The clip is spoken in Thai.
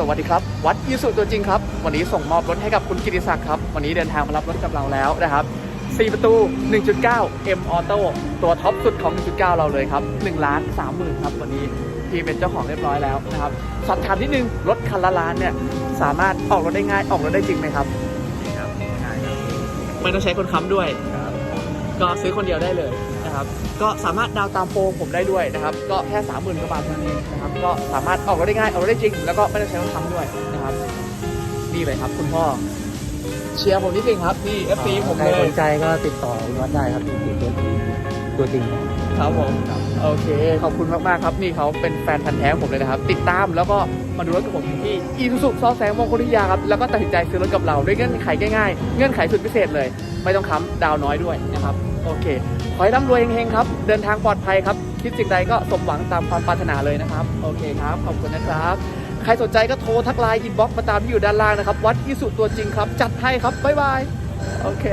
สวัสดีครับ วัดยิสุตัวจริงครับ วันนี้ส่งมอบรถให้กับคุณกิติศักดิ์ครับ วันนี้เดินทางมารับรถกับเราแล้วนะครับ 4 ประตู 1.9 M Auto ตัวท็อปสุดของ 1.9 เราเลยครับ1ล้าน3หมื่นครับ วันนี้พี่เป็นเจ้าของเรียบร้อยแล้วนะครับ สอบถามนิดนึง รถคันละล้านเนี่ย สามารถออกรถได้ง่าย ออกรถได้จริงไหมครับครับง่ายครับ ไม่ต้องใช้คนค้ำด้วยครับก็ซื้อคนเดียวได้เลย นะครับ ก็สามารถดาวน์ตามโปรผมได้ด้วยนะครับ ก็แค่30,000กว่าบาทเท่านั้นเองนะครับ ก็สามารถออกรถได้ง่ายออกรถได้จริง แล้วก็ไม่ต้องใช้รถทำด้วยนะครับนี่เลยครับ คุณพ่อ เชียร์ผมนิดนึงครับนี่เอฟซีผมใครเลสย นใจก็ติดต่อคุณวัดได้ครับที่ตัวจริงตัวจริง ครับผมโอเค ขอบคุณมากๆครับนี่เขาเป็นแฟนพันธ์แท้ของผมเลยนะครับ ติดตามแล้วก็มาดูรถกับผมที่อีซูซุซอแซงมงคลทิยาครับแล้วก็ตัดสินใจซื้อรถกับเราด้วยเงื่อนไขง่ายๆเงื่อนไขสุดพิเศษเลย ไม่ต้องค้ำดาวน้อยด้วยนะครับโอเค ขอให้ร่ำรวยเฮงๆครับ เดินทางปลอดภัยครับ คิดสิ่งใดก็สมหวังตามความปรารถนาเลยนะครับ โอเคครับ ขอบคุณนะครับ ใครสนใจก็โทรทักไลน์อินบ็อกซ์มาตามที่อยู่ด้านล่างนะครับ วัดอิสุตัวจริงครับ จัดให้ครับ บ๊ายบาย โอเค